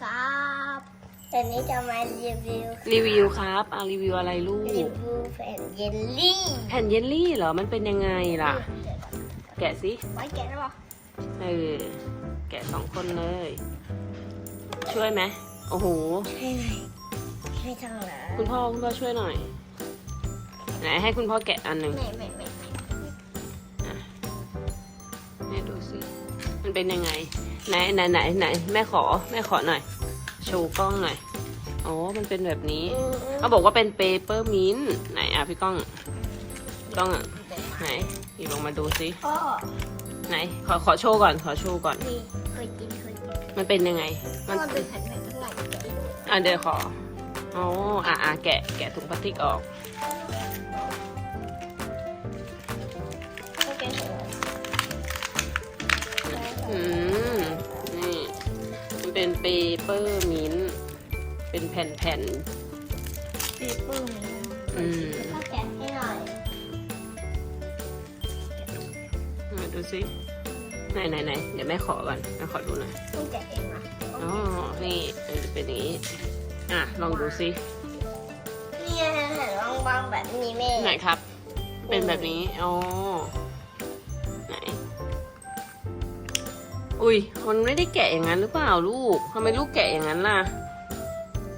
ครับแต่นี้จะมารีวิวรีวิวครับอะรีวิวอะไรลูรีก วิวแผ่นเยลลี่แผ่นเยลลี่เหรอ มันเป็นยังไงล่ะ แกะสิไว้แกะได้ปะเออแกะสองคนเลย ช่วยไหมโอ้โห ให้ไหนให้ทางหลังคุณพ่อคุณพ่อช่วยหน่อยไหนให้คุณพ่อแกะอันหนึ่งไม่ไม่ไม่ไม่ให้ดูสิ มันเป็นยังไง ไหนไหนไหนไหนแม่ขอแม่ขอหน่อย โชว์กล้องหน่อยอ๋อมันเป็นแบบนี้อืมเขาบอกว่าเป็นเปเปอร์มินต์ไหนอะพี่ก้องกล้องอะไหนหยิบลงมาดูสิพ่อไหนขอขอโชว์ก่อนขอโชว์ก่อน นี่เคยกินเคยกินมันเป็นยังไง มัมันนเป็นแผ่นแผ่นข้างหลังแกะอะเดี๋ยวขออ๋ออะอะแกะแกะถุงพลาสติกออก นี่ มันเป็นเปเปอร์มินต์เป็นแผ่นปีปื้มๆอืมก็แกะให้หน่อยมาดูสิไหนไหนไหนเดี๋ยวแม่ขอก่อนแม่ขอดูหน่อย ต้องแกะเองนะอ๋อ นี่เออจะเป็นอย่างนี้ อะ ลองดูสิเนี่ยเห็นบางๆแบบนี้แม่ไหนครับ เป็นแบบนี้ อ๋อ อุ้ยมันไม่ได้แกะอย่างนั้นหรือเปล่าลูกทำไมลูกแกะอย่างนั้นล่ะ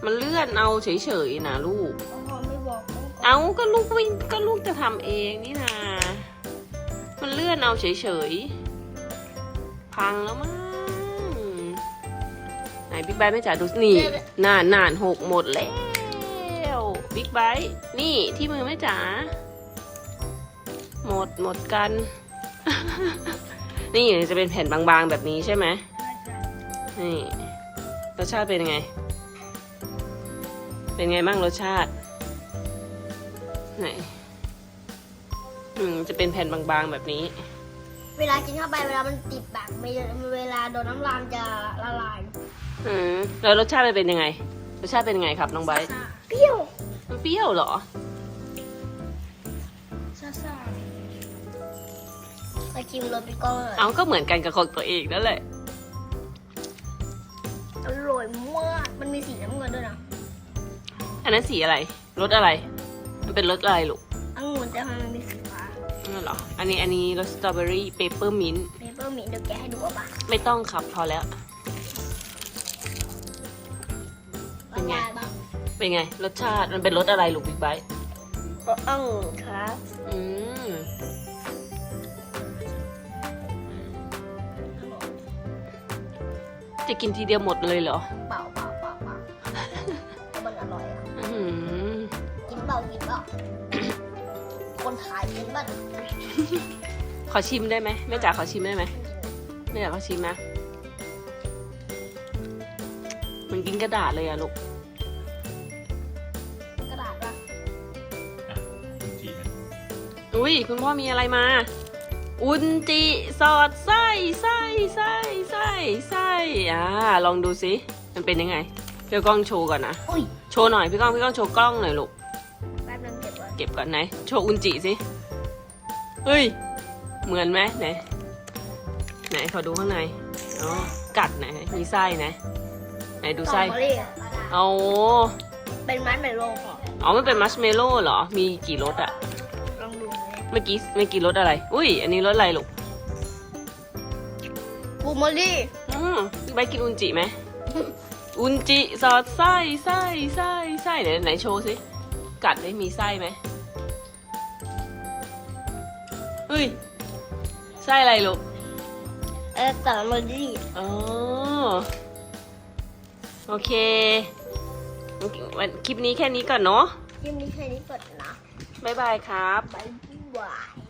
มันเลื่อนเอาเฉยๆนะลูก พ่อไม่บอกเอาก็ลูกวิ่งก็ลูกจะทำเองนี่นา มันเลื่อนเอาเฉยๆ พังแล้วมั้ง ไหนบิ๊กไบค์ไม่จ๋าดูสินี่นานนานหกหมดแล้วบิ๊กไบค์นี่ที่มือแม่จ๋า หมดหมดกัน นี่จะเป็นแผ่นบางๆแบบนี้ใช่ไหมนี่รสชาติเป็นยังไง เป็นไงบ้างรสชาติไหนอืมจะเป็นแผ่นบางๆแบบนี้ เวลากินเข้าไปเวลามันติดปากไม่เวลาโดนน้ำลายจะละลายอืมแล้วรสชาติมันเป็นยังไง รสชาติเป็นยังไงครับน้องไบร์ทเปรี้ยวมันเปรี้ยวเหรอ ซ่าซ่าไปชิมรสพี่ก้องเลยเอาก็เหมือนกันกับของตัวเองนั่นแหละ อร่อยมาก มันมีสีน้ำเงินด้วยนะอันนั้นสีอะไร รสอะไร มันเป็นรสอะไรลูกองุ่นแต่ทำไมมันมีสีฟ้านั่นเหรอ อันนี้อันนี้รสสตรอเบอรี่เปเปอร์มินต์เปเปอร์มินต์เดี๋ยวแกะให้ดูอะป่ะไม่ต้องครับพอแล้ว เป็นไงละลายบ้างเป็นไง รสชาติมันเป็นรสอะไรลูกบิ๊กไบค์รสองุ่นครับ จะกินทีเดียวหมดเลยเหรอเปล่าเปล่าเปล่าเปล่าแต่มันอร่อยอะอื้อหือกินเปล่ากินเปล่าคนขายกินบ้างขอชิมได้ไหมแม่จ๋าขอชิมได้ไหมแม่จ๋าขอชิมนะมันกินกระดาษเลยอะลูกกระดาษป่ะคุณจีนะอุ้ยคุณพ่อมีอะไรมา อุนจิสอดไส้ไส้ไส้ ไส้ไส้อ่าลองดูสิมันเป็นยังไงเดี๋ยวกล้องโชว์ก่อนนะอุ้ยโชว์หน่อยพี่ก้องพี่ก้องโชว์กล้องหน่อยลูกแป๊บนึงเก็บไว้เก็บก่อนไหนโชว์อุนจิสิเฮ้ยเหมือนไหมไหนไหนขอดูข้างในอ๋อกัดไหนมีไส้ไหนไหนดูไส้สตรอเบอรี่อะเอาเป็นไม้เมโลของอ๋อมันเป็นมัชเมลโล่เหรอมีกี่รสอะลองดูเลยเมื่อกี้เมื่อกี้รสอะไร อุ้ยอันนี้รสอะไรลูกบลูเบอร์รี่ อืมพี่ใบร์ทกินอุนจิไหม อุนจิสอดไส้ไส้ไส้ไส้ไหนไหนโชว์สิ กัดได้มีไส้ไหมเฮ้ย ไส้อะไรลูก เออสตรอเบอร์รี่อ๋อ โอเควันคลิปนี้แค่นี้ก่อนเนาะยิ่งนี้แค่นี้ก่อนนะบ๊ายบายครับบ๊ายบาย